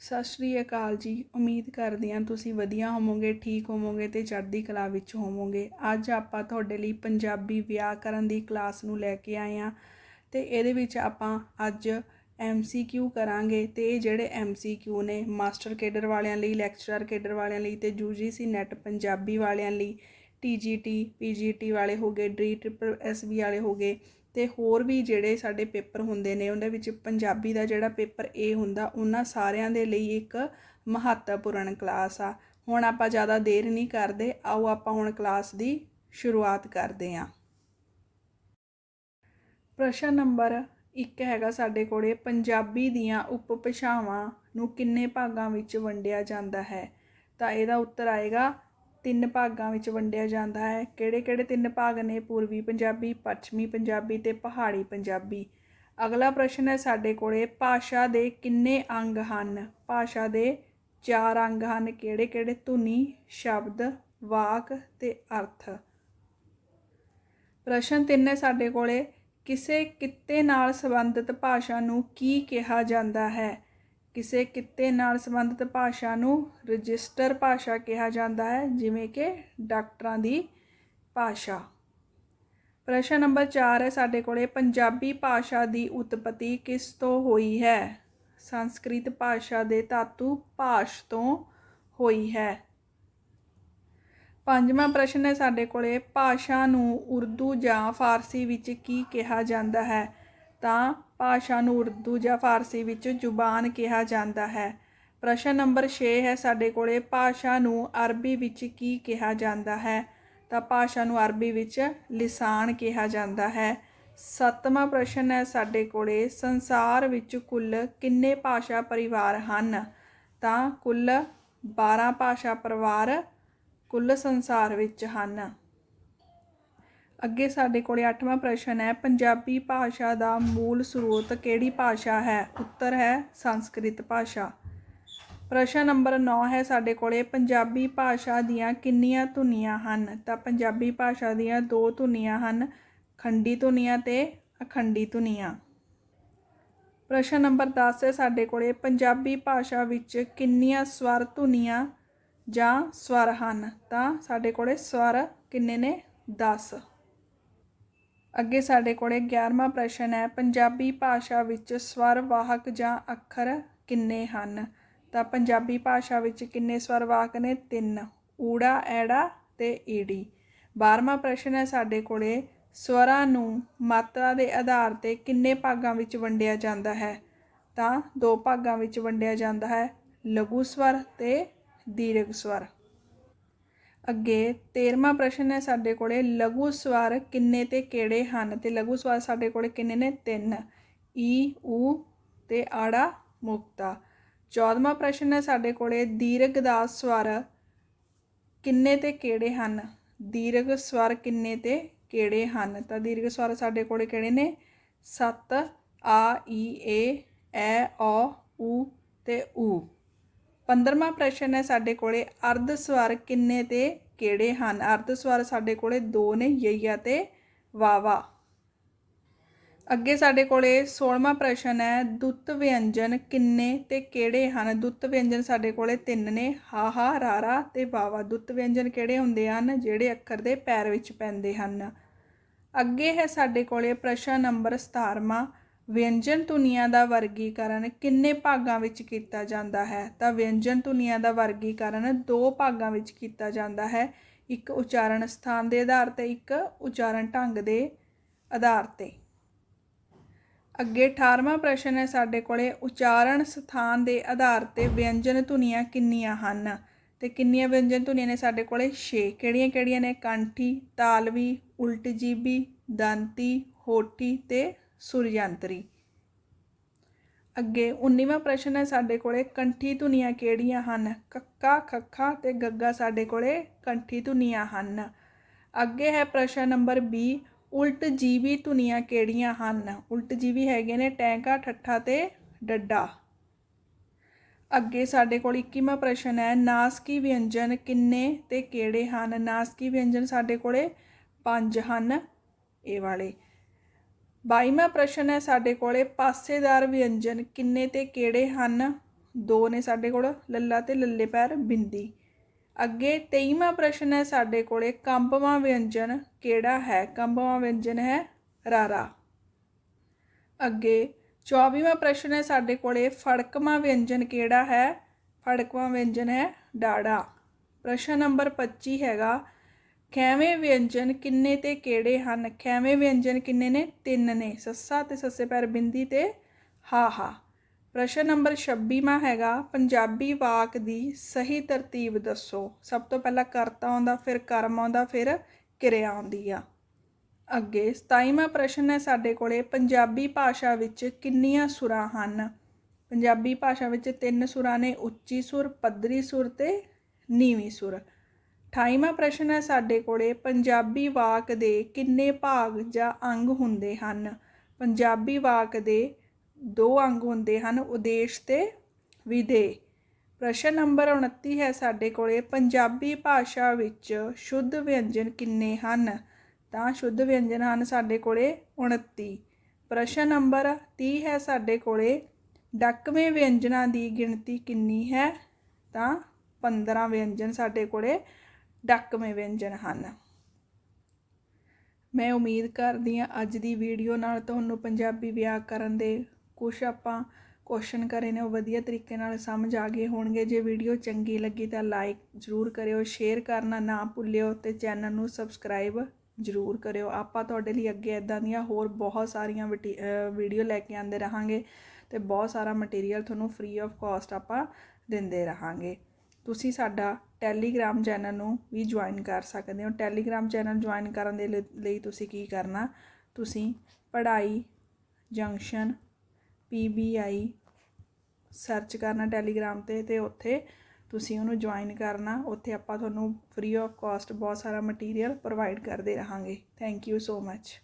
ਸਤਿ ਸ਼੍ਰੀ ਅਕਾਲ ਜੀ। ਉਮੀਦ ਕਰਦੇ ਹਾਂ ਤੁਸੀਂ ਵਧੀਆ ਹੋਵੋਗੇ, ਠੀਕ ਹੋਵੋਗੇ ਤੇ ਚੜ੍ਹਦੀ ਕਲਾ ਵਿੱਚ ਹੋਵੋਗੇ। ਅੱਜ ਆਪਾਂ ਤੁਹਾਡੇ ਲਈ ਪੰਜਾਬੀ ਵਿਆਕਰਨ ਦੀ ਕਲਾਸ ਨੂੰ ਲੈ ਕੇ ਆਏ ਹਾਂ ਤੇ ਇਹਦੇ ਵਿੱਚ ਆਪਾਂ ਅੱਜ ਐਮਸੀਕਿਊ ਕਰਾਂਗੇ ਤੇ ਇਹ ਜਿਹੜੇ ਐਮਸੀਕਿਊ ਨੇ, ਮਾਸਟਰ ਕੇਡਰ ਵਾਲਿਆਂ ਲਈ, ਲੈਕਚਰਰ ਕੇਡਰ ਵਾਲਿਆਂ ਲਈ ਤੇ ਯੂਜੀਸੀ ਨੈਟ ਪੰਜਾਬੀ ਵਾਲਿਆਂ ਲਈ ਟੀਜੀਟੀ ਪੀਜੀਟੀ ਵਾਲੇ ਹੋ ਗਏ ਡੀ ਟ੍ਰਿਪਲ ਐਸਬੀ ਵਾਲੇ ਹੋ ਅਤੇ ਹੋਰ ਵੀ ਜਿਹੜੇ ਸਾਡੇ ਪੇਪਰ ਹੁੰਦੇ ਨੇ, ਉਹਦੇ ਵਿੱਚ ਪੰਜਾਬੀ ਦਾ ਜਿਹੜਾ ਪੇਪਰ ਏ ਹੁੰਦਾ, ਉਹਨਾਂ ਸਾਰਿਆਂ ਦੇ ਲਈ ਇੱਕ ਮਹੱਤਵਪੂਰਨ ਕਲਾਸ ਆ। ਹੁਣ ਆਪਾਂ ਜ਼ਿਆਦਾ ਦੇਰ ਨਹੀਂ ਕਰਦੇ, ਆਓ ਆਪਾਂ ਹੁਣ ਕਲਾਸ ਦੀ ਸ਼ੁਰੂਆਤ ਕਰਦੇ ਹਾਂ। ਪ੍ਰਸ਼ਨ ਨੰਬਰ 1 ਹੈਗਾ ਸਾਡੇ ਕੋਲੇ, ਪੰਜਾਬੀ ਦੀਆਂ ਉਪਭਾਸ਼ਾਵਾਂ ਨੂੰ ਕਿੰਨੇ ਭਾਗਾਂ ਵਿੱਚ ਵੰਡਿਆ ਜਾਂਦਾ ਹੈ? ਤਾਂ ਇਹਦਾ ਉੱਤਰ ਆਏਗਾ ਤਿੰਨ ਭਾਗਾਂ ਵਿੱਚ ਵੰਡਿਆ ਜਾਂਦਾ ਹੈ। ਕਿਹੜੇ ਕਿਹੜੇ ਤਿੰਨ ਭਾਗ ਨੇ? ਪੂਰਬੀ ਪੰਜਾਬੀ, ਪੱਛਮੀ ਪੰਜਾਬੀ ਤੇ ਪਹਾੜੀ ਪੰਜਾਬੀ? ਅਗਲਾ ਪ੍ਰਸ਼ਨ ਹੈ ਸਾਡੇ ਕੋਲੇ, ਭਾਸ਼ਾ ਦੇ ਕਿੰਨੇ ਅੰਗ ਹਨ? ਭਾਸ਼ਾ ਦੇ ਚਾਰ ਅੰਗ ਹਨ। ਕਿਹੜੇ ਕਿਹੜੇ ਧੁਨੀ, ਸ਼ਬਦ, ਵਾਕ ਤੇ ਅਰਥ। ਪ੍ਰਸ਼ਨ 3 ਹੈ ਸਾਡੇ ਕੋਲੇ, ਕਿਸੇ ਕਿੱਤੇ ਨਾਲ ਸੰਬੰਧਿਤ ਭਾਸ਼ਾ ਨੂੰ ਕੀ ਕਿਹਾ ਜਾਂਦਾ ਹੈ? ਕਿਸੇ ਕਿੱਤੇ ਨਾਲ ਸੰਬੰਧਿਤ ਭਾਸ਼ਾ ਨੂੰ ਰਜਿਸਟਰ ਭਾਸ਼ਾ ਕਿਹਾ ਜਾਂਦਾ ਹੈ, ਜਿਵੇਂ ਕਿ ਡਾਕਟਰਾਂ ਦੀ ਭਾਸ਼ਾ। ਪ੍ਰਸ਼ਨ ਨੰਬਰ 4 ਹੈ, ਸਾਡੇ ਕੋਲੇ ਪੰਜਾਬੀ ਭਾਸ਼ਾ ਦੀ ਉਤਪਤੀ ਕਿਸ ਤੋਂ ਹੋਈ ਹੈ? ਸੰਸਕ੍ਰਿਤ ਭਾਸ਼ਾ ਦੇ ਧਾਤੂ ਭਾਸ਼ ਤੋਂ ਹੋਈ ਹੈ। ਪੰਜਵਾਂ ਪ੍ਰਸ਼ਨ ਹੈ, ਸਾਡੇ ਕੋਲੇ ਭਾਸ਼ਾ ਨੂੰ ਉਰਦੂ ਜਾਂ ਫਾਰਸੀ ਵਿੱਚ ਕੀ ਕਿਹਾ ਜਾਂਦਾ ਹੈ? ਤਾਂ ਭਾਸ਼ਾ ਨੂੰ ਉਰਦੂ ਜਾਂ ਫਾਰਸੀ ਵਿੱਚ ਜ਼ੁਬਾਨ ਕਿਹਾ ਜਾਂਦਾ ਹੈ। ਪ੍ਰਸ਼ਨ ਨੰਬਰ 6 ਹੈ, ਸਾਡੇ ਕੋਲੇ ਭਾਸ਼ਾ ਨੂੰ ਅਰਬੀ ਵਿੱਚ ਕੀ ਕਿਹਾ ਜਾਂਦਾ ਹੈ? ਤਾਂ ਭਾਸ਼ਾ ਨੂੰ ਅਰਬੀ ਵਿੱਚ ਲਿਸਾਨ ਕਿਹਾ ਜਾਂਦਾ ਹੈ। ਸੱਤਵਾਂ ਪ੍ਰਸ਼ਨ ਹੈ, ਸਾਡੇ ਕੋਲੇ ਸੰਸਾਰ ਵਿੱਚ ਕੁੱਲ ਕਿੰਨੇ ਭਾਸ਼ਾ ਪਰਿਵਾਰ ਹਨ? ਤਾਂ ਕੁੱਲ 12 ਭਾਸ਼ਾ ਪਰਿਵਾਰ ਕੁੱਲ ਸੰਸਾਰ ਵਿੱਚ ਹਨ। ਅੱਗੇ ਸਾਡੇ ਕੋਲੇ 8ਵਾਂ ਪ੍ਰਸ਼ਨ ਹੈ, ਪੰਜਾਬੀ ਭਾਸ਼ਾ ਦਾ ਮੂਲ ਸਰੋਤ ਕਿਹੜੀ ਭਾਸ਼ਾ ਹੈ? ਉੱਤਰ ਹੈ, ਸੰਸਕ੍ਰਿਤ ਭਾਸ਼ਾ। ਪ੍ਰਸ਼ਨ ਨੰਬਰ 9 ਹੈ, ਸਾਡੇ ਕੋਲੇ ਪੰਜਾਬੀ ਭਾਸ਼ਾ ਦੀਆਂ ਕਿੰਨੀਆਂ ਧੁਨੀਆਂ ਹਨ? ਤਾਂ ਪੰਜਾਬੀ ਭਾਸ਼ਾ ਦੀਆਂ ਦੋ ਧੁਨੀਆਂ ਹਨ, ਖੰਡੀ ਧੁਨੀਆਂ ਤੇ ਅਖੰਡੀ ਧੁਨੀਆਂ। ਪ੍ਰਸ਼ਨ ਨੰਬਰ 10 ਹੈ, ਸਾਡੇ ਕੋਲੇ ਪੰਜਾਬੀ ਭਾਸ਼ਾ ਵਿੱਚ ਕਿੰਨੀਆਂ ਸਵਰ ਧੁਨੀਆਂ ਜਾਂ ਸਵਰ ਹਨ? ਤਾਂ ਸਾਡੇ ਕੋਲੇ ਸਵਰ ਕਿੰਨੇ ਨੇ? 10 ਅੱਗੇ ਸਾਡੇ ਕੋਲੇ 11ਵਾਂ ਪ੍ਰਸ਼ਨ ਹੈ, ਪੰਜਾਬੀ ਭਾਸ਼ਾ ਵਿੱਚ ਸਵਰ ਵਾਹਕ ਜਾਂ ਅੱਖਰ ਕਿੰਨੇ ਹਨ? ਤਾਂ ਪੰਜਾਬੀ ਭਾਸ਼ਾ ਵਿੱਚ ਕਿੰਨੇ ਸਵਰ ਵਾਹਕ ਨੇ? ਤਿੰਨ, ਊੜਾ, ਐੜਾ ਤੇ ਈੜੀ। 12ਵਾਂ ਪ੍ਰਸ਼ਨ ਹੈ ਸਾਡੇ ਕੋਲੇ, ਸਵਰਾਂ ਨੂੰ ਮਾਤਰਾ ਦੇ ਆਧਾਰ ਤੇ ਕਿੰਨੇ ਭਾਗਾਂ ਵਿੱਚ ਵੰਡਿਆ ਜਾਂਦਾ ਹੈ? ਤਾਂ ਦੋ ਭਾਗਾਂ ਵਿੱਚ ਵੰਡਿਆ ਜਾਂਦਾ ਹੈ, ਲਘੂ ਸਵਰ ਤੇ ਦੀਰਘ ਸਵਰ। ਅੱਗੇ 13ਵਾਂ ਪ੍ਰਸ਼ਨ ਹੈ ਸਾਡੇ ਕੋਲੇ, ਲਘੂ ਸਵਰ ਕਿੰਨੇ ਤੇ ਕਿਹੜੇ ਹਨ? ਤੇ ਲਘੂ ਸਵਰ ਸਾਡੇ ਕੋਲੇ ਕਿੰਨੇ ਨੇ? ਤਿੰਨ। ਈ, ਊ ਤੇ ਆੜਾ ਮੁਕਤਾ। 14ਵਾਂ ਪ੍ਰਸ਼ਨ ਹੈ ਸਾਡੇ ਕੋਲੇ, ਦੀਰਘ ਦਾ ਸਵਰ ਕਿੰਨੇ ਤੇ ਕਿਹੜੇ ਹਨ? ਦੀਰਘ ਸਵਰ ਕਿੰਨੇ ਤੇ ਕਿਹੜੇ ਹਨ? ਤਾਂ ਦੀਰਘ ਸਵਰ ਸਾਡੇ ਕੋਲੇ ਕਿਹੜੇ ਨੇ? ਸੱਤ। ਆ, ਈ, ਏ, ਐ ਔ ਊ ਤੇ ਊ। 15ਵਾਂ ਪ੍ਰਸ਼ਨ ਹੈ ਸਾਡੇ ਕੋਲੇ, ਅਰਧ ਸਵਰ ਕਿੰਨੇ ਤੇ ਕਿਹੜੇ ਹਨ? ਅਰਧ ਸਵਰ ਸਾਡੇ ਕੋਲੇ ਦੋ ਨੇ, ਯਈਆ ਤੇ ਵਾਵਾ ਅੱਗੇ ਸਾਡੇ ਕੋਲੇ 16ਵਾਂ ਪ੍ਰਸ਼ਨ ਹੈ, ਦੁੱਤ ਵਿਅੰਜਨ ਕਿੰਨੇ ਤੇ ਕਿਹੜੇ ਹਨ? ਦੁੱਤ ਵਿਅੰਜਨ ਸਾਡੇ ਕੋਲੇ ਤਿੰਨ ਨੇ ਹਾਹਾ ਰਾਰਾ ਤੇ ਵਾਵਾ ਦੁੱਤ ਵਿਅੰਜਨ ਕਿਹੜੇ ਹੁੰਦੇ ਹਨ? ਜਿਹੜੇ ਅੱਖਰ ਦੇ ਪੈਰ ਵਿੱਚ ਪੈਂਦੇ ਹਨ। ਅੱਗੇ ਹੈ ਸਾਡੇ ਕੋਲੇ ਪ੍ਰਸ਼ਨ ਨੰਬਰ 17ਵਾਂ ਵਿਅੰਜਨ ਧੁਨੀਆਂ ਦਾ ਵਰਗੀਕਰਨ ਕਿੰਨੇ ਭਾਗਾਂ ਵਿੱਚ ਕੀਤਾ ਜਾਂਦਾ ਹੈ? ਤਾਂ ਵਿਅੰਜਨ ਧੁਨੀਆਂ ਦਾ ਵਰਗੀਕਰਨ ਦੋ ਭਾਗਾਂ ਵਿੱਚ ਕੀਤਾ ਜਾਂਦਾ ਹੈ। ਇੱਕ ਉਚਾਰਨ ਸਥਾਨ ਦੇ ਆਧਾਰ ਤੇ, ਇੱਕ ਉਚਾਰਨ ਢੰਗ ਦੇ ਆਧਾਰ ਤੇ। ਅੱਗੇ 18ਵਾਂ ਪ੍ਰਸ਼ਨ ਹੈ ਸਾਡੇ ਕੋਲੇ। ਉਚਾਰਨ ਸਥਾਨ ਦੇ ਆਧਾਰ ਤੇ ਵਿਅੰਜਨ ਧੁਨੀਆਂ ਕਿੰਨੀਆਂ ਹਨ? ਤੇ ਕਿੰਨੀਆਂ ਵਿਅੰਜਨ ਧੁਨੀਆਂ ਨੇ ਸਾਡੇ ਕੋਲੇ? 6 ਕਿਹੜੀਆਂ ਕਿਹੜੀਆਂ ਨੇ? ਕੰਠੀ, ਤਾਲਵੀ ਉਲਟ ਜੀਬੀ ਦੰਤੀ, ਹੋਠੀ ਤੇ ਸੁਰਯੰਤਰੀ। ਅੱਗੇ 19ਵਾਂ ਪ੍ਰਸ਼ਨ ਹੈ ਸਾਡੇ ਕੋਲੇ, ਕੰਠੀ ਧੁਨੀਆਂ ਕਿਹੜੀਆਂ ਹਨ? ਕੱਕਾ, ਖੱਖਾ ਤੇ ਗੱਗਾ ਸਾਡੇ ਕੋਲੇ ਕੰਠੀ ਧੁਨੀਆਂ ਹਨ। ਅੱਗੇ ਹੈ ਪ੍ਰਸ਼ਨ ਨੰਬਰ 20 ਉਲਟ ਜੀਵੀ ਧੁਨੀਆਂ ਕਿਹੜੀਆਂ ਹਨ? ਉਲਟ ਜੀਵੀ ਹੈਗੇ ਨੇ ਟੈਂਕਾ, ਠੱਠਾ ਤੇ ਡੱਡਾ। ਅੱਗੇ ਸਾਡੇ ਕੋਲ 21ਵਾਂ ਪ੍ਰਸ਼ਨ ਹੈ, ਨਾਸਕੀ ਵਿਅੰਜਨ ਕਿੰਨੇ ਤੇ ਕਿਹੜੇ ਹਨ? ਨਾਸਕੀ ਵਿਅੰਜਨ ਸਾਡੇ ਕੋਲੇ ਪੰਜ ਹਨ। ਇਹ ਵਾਲੇ। 22ਵਾਂ ਪ੍ਰਸ਼ਨ ਹੈ ਸਾਡੇ ਕੋਲੇ। ਪਾਸੇਦਾਰ ਵਿਅੰਜਨ ਕਿੰਨੇ ਤੇ ਕਿਹੜੇ ਹਨ? ਦੋ ਨੇ ਸਾਡੇ ਕੋਲ, ਲੱਲਾ ਤੇ ਲੱਲੇ ਪੈਰ ਬਿੰਦੀ। ਅੱਗੇ 23ਵਾਂ ਪ੍ਰਸ਼ਨ ਹੈ ਸਾਡੇ ਕੋਲੇ, ਕੰਬਵਾਂ ਵਿਅੰਜਨ ਕਿਹੜਾ ਹੈ? ਕੰਬਵਾਂ ਵਿਅੰਜਨ ਹੈ ਰਾਰਾ। ਅੱਗੇ 24ਵਾਂ ਪ੍ਰਸ਼ਨ ਹੈ ਸਾਡੇ ਕੋਲੇ, ਫੜਕਵਾਂ ਵਿਅੰਜਨ ਕਿਹੜਾ ਹੈ? ਫੜਕਵਾਂ ਵਿਅੰਜਨ ਹੈ ਡਾੜਾ। ਪ੍ਰਸ਼ਨ ਨੰਬਰ 25 ਹੈਗਾ ਖੈਵੇਂ ਵਿਅੰਜਨ ਕਿੰਨੇ ਤੇ ਕਿਹੜੇ ਹਨ? ਖੈਵੇਂ ਵਿਅੰਜਨ ਕਿੰਨੇ ਨੇ? ਤਿੰਨ ਨੇ। ਸੱਸਾ ਤੇ ਸੱਸੇ ਪੈਰ ਬਿੰਦੀ ਤੇ ਹਾਹਾ ਪ੍ਰਸ਼ਨ ਨੰਬਰ 26ਵਾਂ ਹੈਗਾ, ਪੰਜਾਬੀ ਵਾਕ ਦੀ ਸਹੀ ਤਰਤੀਬ ਦੱਸੋ। ਸਭ ਤੋਂ ਪਹਿਲਾਂ ਕਰਤਾ ਆਉਂਦਾ, ਫਿਰ ਕਰਮ ਆਉਂਦਾ, ਫਿਰ ਕਿਰਿਆ ਆਉਂਦੀ ਆ। ਅੱਗੇ 27ਵਾਂ ਪ੍ਰਸ਼ਨ ਹੈ ਸਾਡੇ ਕੋਲੇ, ਪੰਜਾਬੀ ਭਾਸ਼ਾ ਵਿੱਚ ਕਿੰਨੀਆਂ ਸੁਰਾਂ ਹਨ? ਪੰਜਾਬੀ ਭਾਸ਼ਾ ਵਿੱਚ ਤਿੰਨ ਸੁਰਾਂ ਨੇ, ਉੱਚੀ ਸੁਰ, ਪੱਧਰੀ ਸੁਰ ਤੇ ਨੀਵੀਂ ਸੁਰ। 28ਵਾਂ ਪ੍ਰਸ਼ਨ ਹੈ ਸਾਡੇ ਕੋਲੇ, ਪੰਜਾਬੀ ਵਾਕ ਦੇ ਕਿੰਨੇ ਭਾਗ ਜਾਂ ਅੰਗ ਹੁੰਦੇ ਹਨ? ਪੰਜਾਬੀ ਵਾਕ ਦੇ ਦੋ ਅੰਗ ਹੁੰਦੇ ਹਨ, ਉਦੇਸ਼ ਤੇ ਵਿਧੇ ਪ੍ਰਸ਼ਨ ਨੰਬਰ 29 ਹੈ ਸਾਡੇ ਕੋਲੇ, ਪੰਜਾਬੀ ਭਾਸ਼ਾ ਵਿੱਚ ਸ਼ੁੱਧ ਵਿਅੰਜਨ ਕਿੰਨੇ ਹਨ? ਤਾਂ ਸ਼ੁੱਧ ਵਿਅੰਜਨ ਹਨ ਸਾਡੇ ਕੋਲੇ 29 ਪ੍ਰਸ਼ਨ ਨੰਬਰ 30 ਹੈ ਸਾਡੇ ਕੋਲੇ, ਡੱਕਵੇਂ ਵਿਅੰਜਨਾਂ ਦੀ ਗਿਣਤੀ ਕਿੰਨੀ ਹੈ? ਤਾਂ 15 ਵਿਅੰਜਨ ਸਾਡੇ ਕੋਲੇ ਡੱਕਵੇਂ ਵਿਅੰਜਨ ਹਨ। ਮੈਂ ਉਮੀਦ ਕਰਦੀ ਹਾਂ ਅੱਜ ਦੀ ਵੀਡੀਓ ਨਾਲ ਤੁਹਾਨੂੰ ਪੰਜਾਬੀ ਵਿਆਕਰਨ ਦੇ ਕੁਝ ਆਪਾਂ ਕੁਐਸਚਨ ਕਰੇ ਨੇ, ਉਹ ਵਧੀਆ ਤਰੀਕੇ ਨਾਲ ਸਮਝ ਆ ਗਏ ਹੋਣਗੇ। ਜੇ ਵੀਡੀਓ ਚੰਗੀ ਲੱਗੀ ਤਾਂ ਲਾਈਕ ਜ਼ਰੂਰ ਕਰਿਓ ਸ਼ੇਅਰ ਕਰਨਾ ਨਾ ਭੁੱਲਿਓ ਤੇ ਚੈਨਲ ਨੂੰ ਸਬਸਕ੍ਰਾਈਬ ਜ਼ਰੂਰ ਕਰਿਓ। ਆਪਾਂ ਤੁਹਾਡੇ ਲਈ ਅੱਗੇ ਇਦਾਂ ਦੀਆਂ ਹੋਰ ਬਹੁਤ ਸਾਰੀਆਂ ਵੀਡੀਓ ਲੈ ਕੇ ਆਉਂਦੇ ਰਹਾਂਗੇ ਤੇ ਬਹੁਤ ਸਾਰਾ ਮਟੀਰੀਅਲ ਤੁਹਾਨੂੰ ਫ੍ਰੀ ਆਫ ਕਾਸਟ ਆਪਾਂ ਦਿੰਦੇ ਰਹਾਂਗੇ। ਤੁਸੀਂ ਸਾਡਾ ਟੈਲੀਗ੍ਰਾਮ ਚੈਨਲ ਨੂੰ ਵੀ ਜੁਆਇਨ ਕਰ ਸਕਦੇ ਹੋ। ਟੈਲੀਗ੍ਰਾਮ ਚੈਨਲ ਜੁਆਇਨ ਕਰਨ ਦੇ ਲਈ- ਲਈ ਤੁਸੀਂ ਕੀ ਕਰਨਾ? ਤੁਸੀਂ ਪੜ੍ਹਾਈ ਜੰਕਸ਼ਨ ਪੀਬੀਆਈ ਸਰਚ ਕਰਨਾ ਟੈਲੀਗ੍ਰਾਮ ਤੇ ਤੇ ਉੱਥੇ ਤੁਸੀਂ ਉਹਨੂੰ ਜੁਆਇਨ ਕਰਨਾ। ਉੱਥੇ ਆਪਾਂ ਤੁਹਾਨੂੰ ਫ੍ਰੀ ਆਫ ਕਾਸਟ ਬਹੁਤ ਸਾਰਾ ਮਟੀਰੀਅਲ ਪ੍ਰੋਵਾਈਡ ਕਰਦੇ ਰਹਾਂਗੇ। Thank you so much